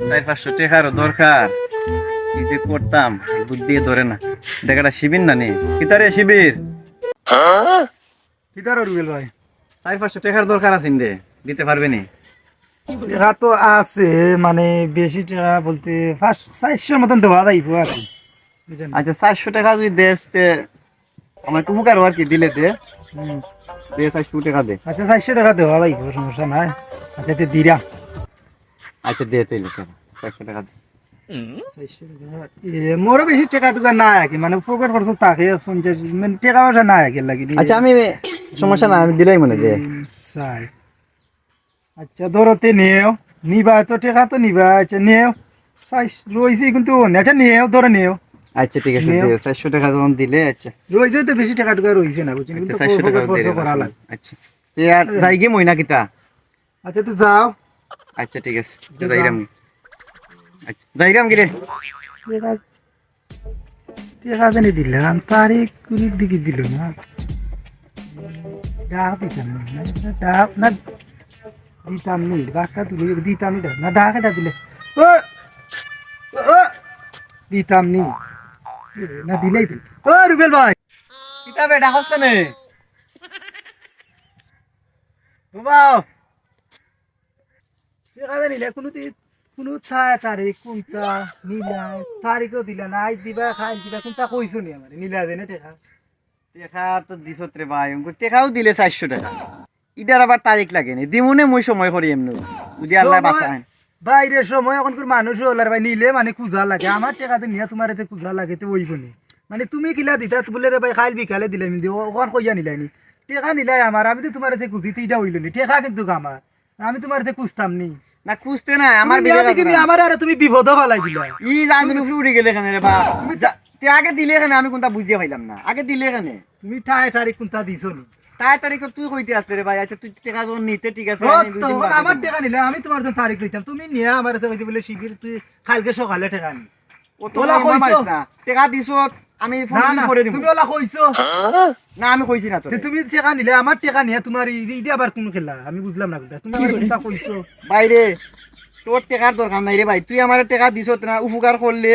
চার পাঁচশো টাকারও দরকার। কি যে করতাম বুদ্ধি ধরে না। দেখাটা শিবির না নি? কিতারে শিবির? কিতার রুবেল ভাই? চার পাঁচশো টাকার দরকার আছে রে দিতে পারবে নি? টাকা তো আছে মানে বেশি টাকা বলতে ফার্স্ট চারশোর মতন দেওয়া যাইব আর কি বুঝলেন আচ্ছা চারশো টাকা যদি দেস তে আমার একটু উপকার আর কি দিলে দে হুম। দে চারশো টাকা দে। আচ্ছা চারশো টাকা দেওয়া যাইব সমস্যা নাই। আচ্ছা তে দিরা। আচ্ছা দে তুই টাকা চারশো টাকা দে। এ, মোরও বেশি টাকা টুকা নাই কি মানে মানে টাকা পয়সা নাই কি লাগি। আচ্ছা আমি সমস্যা না আমি দিলাই মনে দে চাই। আচ্ছা ধরো তে নেও নিবা তো টাকা তো নিবা আচ্ছা রয়েছে কিন্তু আচ্ছা নেও ধরো নেও আচ্ছা ঠিক আছে নিও। দে চারশো টাকা যখন দিলে আচ্ছা। রয়েছে তো বেশি টাকা টুকা রয়েছে না বুঝছেন কিন্তু চারশো টাকা ফোকার খরচ করা লাগে আচ্ছা। যাই গে মইনা কিতা? আচ্ছা তো যাও। আচ্ছা ঠিক আছে। যাইরাম। আচ্ছা যাইরাম গিরে ঠিক আছে নি দিলাম তারিখ কুড়ির দিকে দিল না। ডাক দিতাম না ডাক না দিতাম নি ডাকটা তুলে দিতাম নি না ডাক এটা দিলে। ও ও দিতাম নি। না দিলেই দিল ও রুবেল ভাই। কিতাবে ডাকস কেনে? বাবাও ঠিক আছে নিলে? কোনো কোনো তা- তারিখ কোনটা নিলা? তারিখও দিলা না আজ দিবা খাই দিবা কোনটা কইছো নি আমার? নিলা দেনে টেকা। টেকা তো দিছত রে ভাই টেকাও দিলে চারশো টাকা। ইটার আবার তারিখ লাগে নি। দিমুনে মুই সময় করি এমনি। যদি আল্লাহ বাঁচায়। বাইরের সময় এখন মানুষ হলার ভাই নিলে মানে কুজা লাগে। আমার টেকাতে নিয়ে তোমার এতে কুজা লাগে তো ওইব নি। মানে তুমি কিলা দিতা বলে রে ভাই খাইল বিকালে দিলে আমি দিও। ওখান কইয়া নিলাই নি। টেকা নিলাই আমার আমি তো তোমার এতে কুজি তিনটা হইল নি। টেকা কিন্তু আমার আমি তোমার এতে কুজতাম নি। না খুঁজতে না আমার দেখি আমার আর তুমি বিপদ ফালাই দিলা ই জানি উপরে গেলে রে তুমি তে আগে দিলে আমি কোনটা বুঝতে পাইলাম না। আগে দিলে এখানে। তুমি ঠাই তারিখ কোনটা দিছো নি? তাই তারিখ তো তুই কইতে আসলে রে ভাই আচ্ছা তুই টেকা যখন নিতে ঠিক আছে? আমার টাকা নিলে আমি তোমার জন্য তারিখ তুমি নিয়ে আমার বলে শিবির তুই কালকে সকালে টাকা নি। ও তো কইছো। না। টেকা দিছত আমি ফোন না না করে দিব। তুমি ওলা কইছো। না আমি কইছি না তো তুমি টেকা নিলে আমার টেকা নিয়ে তোমার ইডি আবার কোন খেলা? আমি বুঝলাম না তুমি কোনটা কইছো। বাইরে তোর টেকার দরকার নাই রে ভাই। তুই আমার টেকা দিছ না উপকার করলে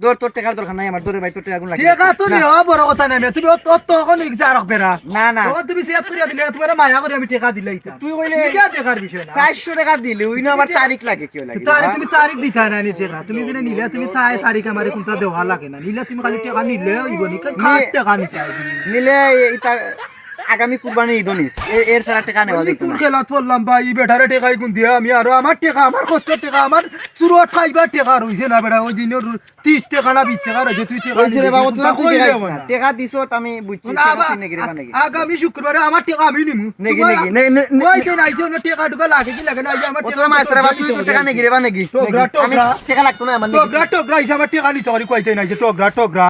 তোর তোর টেকার দরকার নাই আমার দরে ভাই তোর টেকা গুণ লাগে টাকা তো নিও বড় কথা নাই তুমি ও তো তো কোন ইগজা রাখবে না না। না তখন তুমি সেট করে দিলে তোমার মায়া করে আমি টাকা দিলে তুই কইলে এটা দেখার বিষয় না। চারশো টাকা দিলে ওই না আমার তারিখ লাগে কেউ লাগে। তারিখ তুমি তারিখ দিতা না নি টাকা। তুমি দিনে নিলে তুমি তাই তারিখ আমার কোনটা দেওয়া লাগে না। নিলে তুমি খালি টাকা নিলে হইব নি খাট টাকা নিতে নিলে এটা আগামী কুরবানি ঈদ নিস এর সারা টাকা নেওয়া ওই যেত কোন না। খেলা ভাই বেটারে কোন দিয়া আমি আরও আমার টেকা আমার কষ্টের টেকা আমার চুরট খাইবার টেকা রইছে না বেটা ওই দিনের তিরিশ টাকা না বিশ টাকা রয়েছে তুই টেকা কইছে রে নিবি, তুই টেকা না। না? দিছত আমি বুঝছি না, বা আগামী শুক্রবারে আমার টেকা আমি নিমু নেগি, তোমার- নেগি, নে- নে- নে- ওই দিন আইছে টেকা টুকা লাগে কি লাগে না এই আমার টেকা মাস্টার বা তুই তোর টেকা বা নেগি টোকরা, নেগি। আমি টেকা লাগতো না আমার। টগরা টগরা আইছে আমার টেকা নিতে কইতে টগরা টগরা